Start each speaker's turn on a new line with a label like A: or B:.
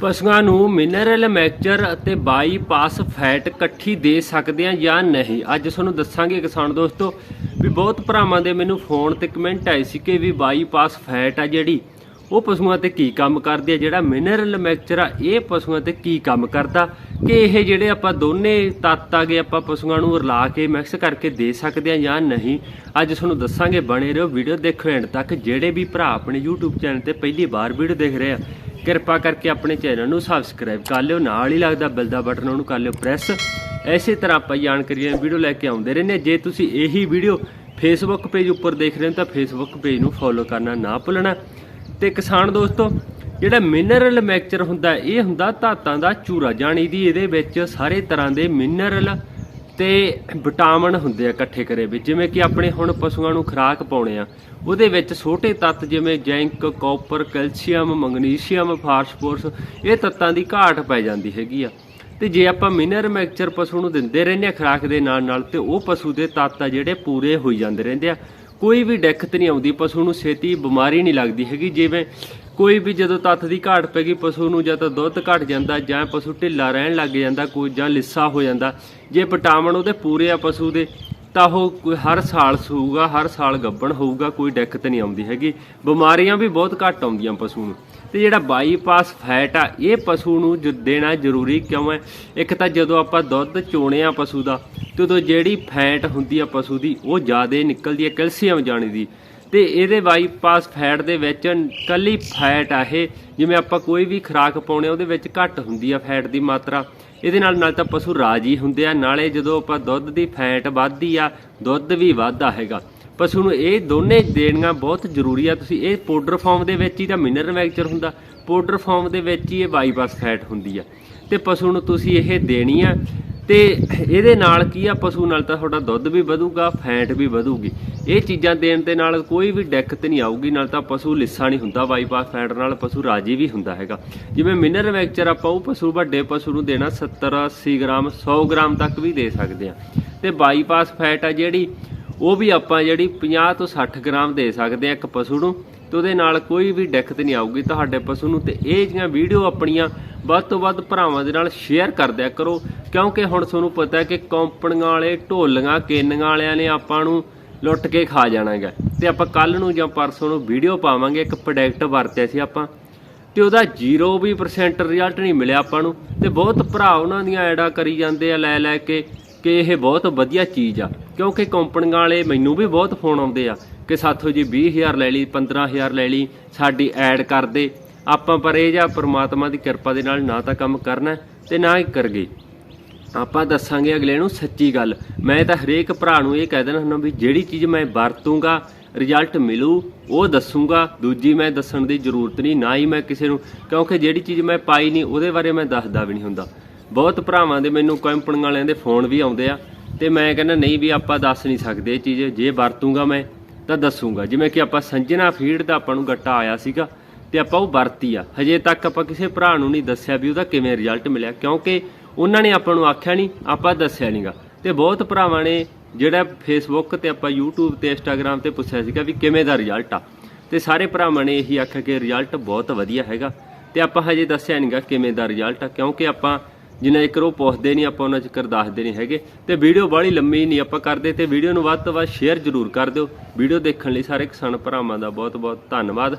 A: ਪਸ਼ੂਆਂ ਨੂੰ ਮਿਨਰਲ ਮੈਕਚਰ ਅਤੇ ਬਾਈਪਾਸ ਫੈਟ ਇਕੱਠੀ ਦੇ ਸਕਦੇ ਆ ਜਾਂ ਨਹੀਂ? ਅੱਜ ਤੁਹਾਨੂੰ ਦੱਸਾਂਗੇ ਕਿਸਾਨ ਦੋਸਤੋ ਵੀ ਬਹੁਤ ਭਰਾਵਾਂ ਦੇ ਮੈਨੂੰ ਫੋਨ ਤੇ ਕਮੈਂਟ ਆਏ ਸੀ ਕਿ ਵੀ ਬਾਈਪਾਸ ਫੈਟ ਆ ਜਿਹੜੀ, ਉਹ ਪਸ਼ੂਆਂ ਤੇ ਕੀ ਕੰਮ ਕਰਦੀ ਆ? ਜਿਹੜਾ ਮਿਨਰਲ ਮੈਕਚਰ ਆ, ਇਹ ਪਸ਼ੂਆਂ ਤੇ ਕੀ ਕੰਮ ਕਰਦਾ? ਕਿ ਇਹ ਜਿਹੜੇ ਆਪਾਂ ਦੋਨੇ ਤੱਤ ਆ ਗਏ, ਆਪਾਂ ਪਸ਼ੂਆਂ ਨੂੰ ਰਲਾ ਕੇ ਮਿਕਸ ਕਰਕੇ ਦੇ ਸਕਦੇ ਆ ਜਾਂ ਨਹੀਂ? ਅੱਜ ਤੁਹਾਨੂੰ ਦੱਸਾਂਗੇ ਬਣੇ ਰਹੋ ਵੀਡੀਓ ਦੇਖੋ ਐਂਡ ਤੱਕ। ਜਿਹੜੇ ਵੀ ਭਰਾ ਆਪਣੇ YouTube ਚੈਨਲ ਤੇ ਪਹਿਲੀ ਵਾਰ ਵੀਡੀਓ ਦੇਖ ਰਹੇ ਆ ਕਿਰਪਾ ਕਰਕੇ ਆਪਣੇ ਚੈਨਲ ਨੂੰ ਸਬਸਕ੍ਰਾਈਬ ਕਰ ਲਿਓ। ਨਾਲ ਹੀ ਲੱਗਦਾ ਬਿੱਲ ਦਾ ਬਟਨ ਉਹਨੂੰ ਕਰ ਲਿਓ ਪ੍ਰੈਸ ਐਸੇ ਤਰ੍ਹਾਂ ਆਪਾਂ ਜਾਣਕਾਰੀ ਜਾਣਕਾਰੀਆਂ ਵੀਡੀਓ ਲੈ ਕੇ ਆਉਂਦੇ ਰਹਿੰਦੇ ਜੇ ਤੁਸੀਂ ਇਹੀ ਵੀਡੀਓ ਫੇਸਬੁੱਕ ਪੇਜ ਉੱਪਰ ਦੇਖ ਰਹੇ ਹੋ ਤਾਂ ਫੇਸਬੁੱਕ ਪੇਜ ਨੂੰ ਫੋਲੋ ਕਰਨਾ ਨਾ ਭੁੱਲਣਾ। ਤੇ ਕਿਸਾਨ ਦੋਸਤੋ, ਜਿਹੜਾ ਮਿਨਰਲ ਮੈਕਚਰ ਹੁੰਦਾ, ਇਹ ਹੁੰਦਾ ਧਾਤਾਂ ਦਾ ਚੂਰਾ। ਜਾਣੀ ਦੀ ਇਹਦੇ ਵਿੱਚ ਸਾਰੇ ਤਰ੍ਹਾਂ ਦੇ ਮਿਨਰਲ ਤੇ ਵਿਟਾਮਿਨ ਹੁੰਦੇ ਆ ਇਕੱਠੇ ਕਰੇ ਵਿੱਚ ਜਿਵੇਂ ਕਿ ਆਪਣੇ ਹੁਣ ਪਸ਼ੂਆਂ ਨੂੰ ਖੁਰਾਕ ਪਾਉਣੇ ਆ, ਉਹਦੇ ਵਿੱਚ ਛੋਟੇ ਤੱਤ ਜਿਵੇਂ zinc, copper, calcium, magnesium phosphorus ਇਹ ਤੱਤਾਂ ਦੀ ਘਾਟ ਪੈ ਜਾਂਦੀ ਹੈਗੀ ਆ। ਤੇ ਜੇ ਆਪਾਂ ਮਿਨਰਲ ਮੈਕਚਰ ਪਸ਼ੂ ਨੂੰ ਦਿੰਦੇ ਰਹਿੰਦੇ ਆ ਖੁਰਾਕ ਦੇ ਨਾਲ ਨਾਲ ਤੇ ਉਹ ਪਸ਼ੂ ਦੇ ਤੱਤ ਆ ਜਿਹੜੇ ਪੂਰੇ ਹੋਈ ਜਾਂਦੇ ਰਹਿੰਦੇ ਆ। ਕੋਈ ਵੀ ਦਿੱਕਤ ਨਹੀਂ ਆਉਂਦੀ, ਪਸ਼ੂ ਨੂੰ ਛੇਤੀ ਬਿਮਾਰੀ ਨਹੀਂ ਲੱਗਦੀ ਹੈਗੀ, ਜਿਵੇਂ ਕੋਈ ਵੀ ਜਦੋਂ ਤੱਤ ਦੀ ਘਾਟ ਪੈ ਗਈ, ਪਸ਼ੂ ਨੂੰ ਜਾਂ ਤਾਂ ਦੁੱਧ ਘਟ ਜਾਂਦਾ ਜਾਂ ਪਸ਼ੂ ਢਿੱਲਾ ਰਹਿਣ ਲੱਗ ਜਾਂਦਾ, ਕੋਈ ਜਾਂ ਲਿੱਸਾ ਹੋ ਜਾਂਦਾ, ਜੇ ਵਿਟਾਮਿਨ ਉਹਦੇ ਪੂਰੇ ਆ ਪਸ਼ੂ ਦੇ, ਤਾਂ ਉਹ ਕੋਈ ਹਰ ਸਾਲ ਸੂਗਾ ਹਰ ਸਾਲ ਗੱਬਣ ਹੋਊਗਾ, ਕੋਈ ਦਿੱਕਤ ਨਹੀਂ ਆਉਂਦੀ ਹੈਗੀ। ਬਿਮਾਰੀਆਂ ਵੀ ਬਹੁਤ ਘੱਟ ਆਉਂਦੀਆਂ ਪਸ਼ੂ ਨੂੰ। ਤੇ ਜਿਹੜਾ ਬਾਈਪਾਸ ਫੈਟ ਆ, ਇਹ ਪਸ਼ੂ ਨੂੰ ਜ- ਦੇਣਾ ਜ਼ਰੂਰੀ ਕਿਉਂ ਹੈ? ਇੱਕ ਤਾਂ ਜਦੋਂ ਆਪਾਂ ਦੁੱਧ ਚੋਣੇ ਆ ਪਸ਼ੂ ਦਾ, ਤੇ ਉਦੋਂ ਜਿਹੜੀ ਫੈਟ ਹੁੰਦੀ ਆ ਪਸ਼ੂ ਦੀ, ਉਹ ਜ਼ਿਆਦਾ ਨਿਕਲਦੀ ਹੈ ਕੈਲਸ਼ੀਅਮ ਜਾਣੀ ਦੀ। ਤੇ ਇਹਦੇ ਬਾਈਪਾਸ ਫੈਟ ਦੇ ਵਿੱਚ ਕੱਲੀ ਫੈਟ ਆ ਇਹ। ਜਿਵੇਂ ਆਪਾਂ ਕੋਈ ਵੀ ਖੁਰਾਕ ਪਾਉਣੇ ਉਹਦੇ ਵਿੱਚ ਘੱਟ ਹੁੰਦੀ ਆ ਫੈਟ ਦੀ ਮਾਤਰਾ। ਇਹਦੇ ਨਾਲ ਨਾਲ ਤਾਂ ਪਸ਼ੂ ਰਾਜੀ ਹੁੰਦੇ ਆ। ਨਾਲੇ ਜਦੋਂ ਆਪਾਂ ਦੁੱਧ ਦੀ ਫੈਟ ਵੱਧਦੀ ਆ, ਦੁੱਧ ਵੀ ਵੱਧਦਾ ਹੈਗਾ। ਪਸ਼ੂ ਨੂੰ ਇਹ ਦੋਨੇ ਦੇਣੀਆਂ ਬਹੁਤ ਜ਼ਰੂਰੀ ਆ। ਤੁਸੀਂ ਇਹ ਪਾਊਡਰ ਫਾਰਮ ਦੇ ਵਿੱਚ ਹੀ ਤਾਂ ਮਿਨਰਲ ਮੈਕਚਰ ਹੁੰਦਾ ਪਾਊਡਰ ਫਾਰਮ ਦੇ ਵਿੱਚ ਹੀ ਇਹ ਬਾਈਪਾਸ ਫੈਟ ਹੁੰਦੀ ਆ। ਤੇ ਪਸ਼ੂ ਨੂੰ ਤੁਸੀਂ ਇਹ ਦੇਣੀ ਆ ਤੇ ਇਹਦੇ ਨਾਲ ਕੀ ਆ, ਪਸ਼ੂ ਨਾਲ ਤਾਂ ਤੁਹਾਡਾ ਦੁੱਧ ਵੀ ਵਧੂਗਾ, ਫੈਟ ਵੀ ਵਧੂਗੀ। ਇਹ ਚੀਜ਼ਾਂ ਦੇਣ ਦੇ ਨਾਲ ਕੋਈ ਵੀ ਦਿੱਕਤ ਨਹੀਂ ਆਊਗੀ, ਨਾਲ ਤਾਂ ਪਸ਼ੂ ਲਿੱਸਾ ਨਹੀਂ ਹੁੰਦਾ ਬਾਈਪਾਸ ਫੈਟ ਨਾਲ ਪਸ਼ੂ ਰਾਜੀ ਵੀ ਹੁੰਦਾ ਹੈਗਾ। ਜਿਵੇਂ ਮਿਨਰਲ ਵੈਕਚਰ ਆਪਾਂ ਉਹ ਪਸ਼ੂ, ਵੱਡੇ ਪਸ਼ੂ ਨੂੰ ਦੇਣਾ 70 80 ਗ੍ਰਾਮ 100 ਗ੍ਰਾਮ ਤੱਕ ਵੀ ਦੇ ਸਕਦੇ ਆ। ਤੇ ਬਾਈਪਾਸ ਫੈਟ ਆ ਜਿਹੜੀ, ਉਹ ਵੀ ਆਪਾਂ ਜਿਹੜੀ 50 ਤੋਂ 60 ਗ੍ਰਾਮ ਦੇ ਸਕਦੇ ਆ ਇੱਕ ਪਸ਼ੂ ਨੂੰ। ਤੇ ਉਹਦੇ ਨਾਲ ਕੋਈ ਵੀ ਦਿੱਕਤ ਨਹੀਂ ਆਊਗੀ। ਤੁਹਾਡੇ ਪਸ਼ੂ ਨੂੰ ਤੇ ਇਹ ਜੀਆਂ ਵੀਡੀਓ ਆਪਣੀਆਂ ਵੱਧ ਤੋਂ ਵੱਧ ਭਰਾਵਾਂ ਦੇ ਨਾਲ ਸ਼ੇਅਰ ਕਰ ਦਿਆ ਕਰੋ। ਕਿਉਂਕਿ ਹੁਣ ਤੁਹਾਨੂੰ ਪਤਾ ਹੈ ਕਿ ਕੰਪਨੀਆਂ ਵਾਲੇ, ਢੋਲੀਆਂ, ਕੇਨੀਆਂ ਵਾਲਿਆਂ ਨੇ ਆਪਾਂ ਨੂੰ ਲੁੱਟ ਕੇ ਖਾ ਜਾਣਾ ਹੈਗਾ। ਤੇ ਆਪਾਂ ਕੱਲ ਨੂੰ ਜਾਂ ਪਰਸੋਂ ਨੂੰ ਵੀਡੀਓ ਪਾਵਾਂਗੇ, ਇੱਕ ਪ੍ਰੋਡਕਟ ਵਰਤਿਆ ਸੀ ਆਪਾਂ। ਤੇ ਉਹਦਾ 0 ਵੀ ਪਰਸੈਂਟ ਰਿਜ਼ਲਟ ਨਹੀਂ ਮਿਲਿਆ ਆਪਾਂ ਨੂੰ। ਤੇ ਬਹੁਤ ਭਰਾ ਉਹਨਾਂ ਦੀਆਂ ਐਡਾਂ ਕਰੀ ਜਾਂਦੇ ਆ ਲੈ ਲੈ ਕੇ, ਕਿ ਇਹ ਬਹੁਤ ਵਧੀਆ ਚੀਜ਼ ਆ। ਕਿਉਂਕਿ ਕੰਪਨੀਆਂ ਵਾਲੇ ਮੈਨੂੰ ਵੀ ਬਹੁਤ ਫੋਨ ਆਉਂਦੇ ਆ। ਕਿ ਸਾਥੋਂ ਜੀ 20000 ਲੈ ਲਈ 15000 ਲੈ ਲਈ, ਸਾਡੀ ਐਡ ਕਰ ਦੇ। ਆਪਾਂ ਪਰ ਇਹ ਜਾਂ ਪ੍ਰਮਾਤਮਾ ਦੀ ਕਿਰਪਾ ਦੇ ਨਾਲ ਨਾ ਤਾਂ ਕੰਮ ਕਰਨਾ ਤੇ ਨਾ ਹੀ ਕਰਗੇ। ਆਪਾਂ ਦੱਸਾਂਗੇ ਅਗਲੇ ਨੂੰ ਸੱਚੀ ਗੱਲ। ਮੈਂ ਤਾਂ ਹਰੇਕ ਭਰਾ ਨੂੰ ਇਹ ਕਹਿ ਦੇਣਾ ਹੁੰਦਾ ਵੀ ਜਿਹੜੀ ਚੀਜ਼ ਮੈਂ ਵਰਤੂੰਗਾ ਰਿਜ਼ਲਟ ਮਿਲੂ, ਉਹ ਦੱਸੂਗਾ। ਦੂਜੀ ਮੈਂ ਦੱਸਣ ਦੀ ਜ਼ਰੂਰਤ ਨਹੀਂ, ਨਾ ਹੀ ਮੈਂ ਕਿਸੇ ਨੂੰ, ਕਿਉਂਕਿ ਜਿਹੜੀ ਚੀਜ਼ ਮੈਂ ਪਾਈ ਨਹੀਂ, ਉਹਦੇ ਬਾਰੇ ਮੈਂ ਦੱਸਦਾ ਵੀ ਨਹੀਂ ਹੁੰਦਾ। ਬਹੁਤ ਭਰਾਵਾਂ ਦੇ ਮੈਨੂੰ ਕੰਪਨੀਆਂ ਵਾਲਿਆਂ ਦੇ ਫੋਨ ਵੀ ਆਉਂਦੇ ਆ, ਤੇ ਮੈਂ ਕਹਿੰਦਾ ਨਹੀਂ ਵੀ ਆਪਾਂ ਦੱਸ ਨਹੀਂ ਸਕਦੇ ਇਹ ਚੀਜ਼, ਜੇ ਵਰਤੂੰਗਾ ਮੈਂ ਤਾਂ ਦੱਸੂਗਾ। ਜਿਵੇਂ ਕਿ ਆਪਾਂ ਸੰਜਨਾ ਫੀਡ ਦਾ ਆਪਾਂ ਨੂੰ ਗੱਟਾ ਆਇਆ ਸੀਗਾ ਤੇ ਆਪਾਂ ਉਹ ਵਰਤੀ ਆ। ਹਜੇ ਤੱਕ ਆਪਾਂ ਕਿਸੇ ਭਰਾ ਨੂੰ ਨਹੀਂ ਦੱਸਿਆ ਵੀ ਉਹਦਾ ਕਿਵੇਂ ਰਿਜ਼ਲਟ ਮਿਲਿਆ, ਕਿਉਂਕਿ ਉਹਨਾਂ ਨੇ ਆਪਾਂ ਨੂੰ ਆਖਿਆ ਨਹੀਂ, ਆਪਾਂ ਦੱਸਿਆ ਨਹੀਂਗਾ ਤੇ ਬਹੁਤ ਭਰਾਵਾਂ ਨੇ ਜਿਹੜਾ ਫੇਸਬੁੱਕ ਤੇ ਆਪਾਂ YouTube ਤੇ Instagram ਤੇ ਪੁੱਛਿਆ ਸੀਗਾ ਵੀ ਕਿਵੇਂ ਦਾ ਰਿਜ਼ਲਟ ਆ। ਤੇ ਸਾਰੇ ਭਰਾਵਾਂ ਨੇ ਇਹੀ ਆਖਿਆ ਕਿ ਰਿਜ਼ਲਟ ਬਹੁਤ ਵਧੀਆ ਹੈਗਾ। ਤੇ ਆਪਾਂ ਹਜੇ ਦੱਸਿਆ ਨਹੀਂਗਾ ਕਿਵੇਂ ਦਾ ਰਿਜ਼ਲਟ ਆ, ਕਿਉਂਕਿ ਆਪਾਂ ਜਿੰਨਾ ਚਿਰ ਉਹ ਪੁੱਛਦੇ ਨਹੀਂ, ਆਪਾਂ ਉਹਨਾਂ ਚਿਰ ਦੱਸਦੇ ਨਹੀਂ ਹੈਗੇ। ਤੇ ਵੀਡੀਓ ਬਾਹਲੀ ਲੰਮੀ ਨਹੀਂ ਆਪਾਂ ਕਰਦੇ ਤੇ ਵੀਡੀਓ ਨੂੰ ਵੱਧ ਤੋਂ ਵੱਧ ਸ਼ੇਅਰ ਜ਼ਰੂਰ ਕਰ ਦਿਓ। ਵੀਡੀਓ ਦੇਖਣ ਲਈ ਸਾਰੇ ਕਿਸਾਨ ਭਰਾਵਾਂ ਦਾ ਬਹੁਤ ਬਹੁਤ ਧੰਨਵਾਦ।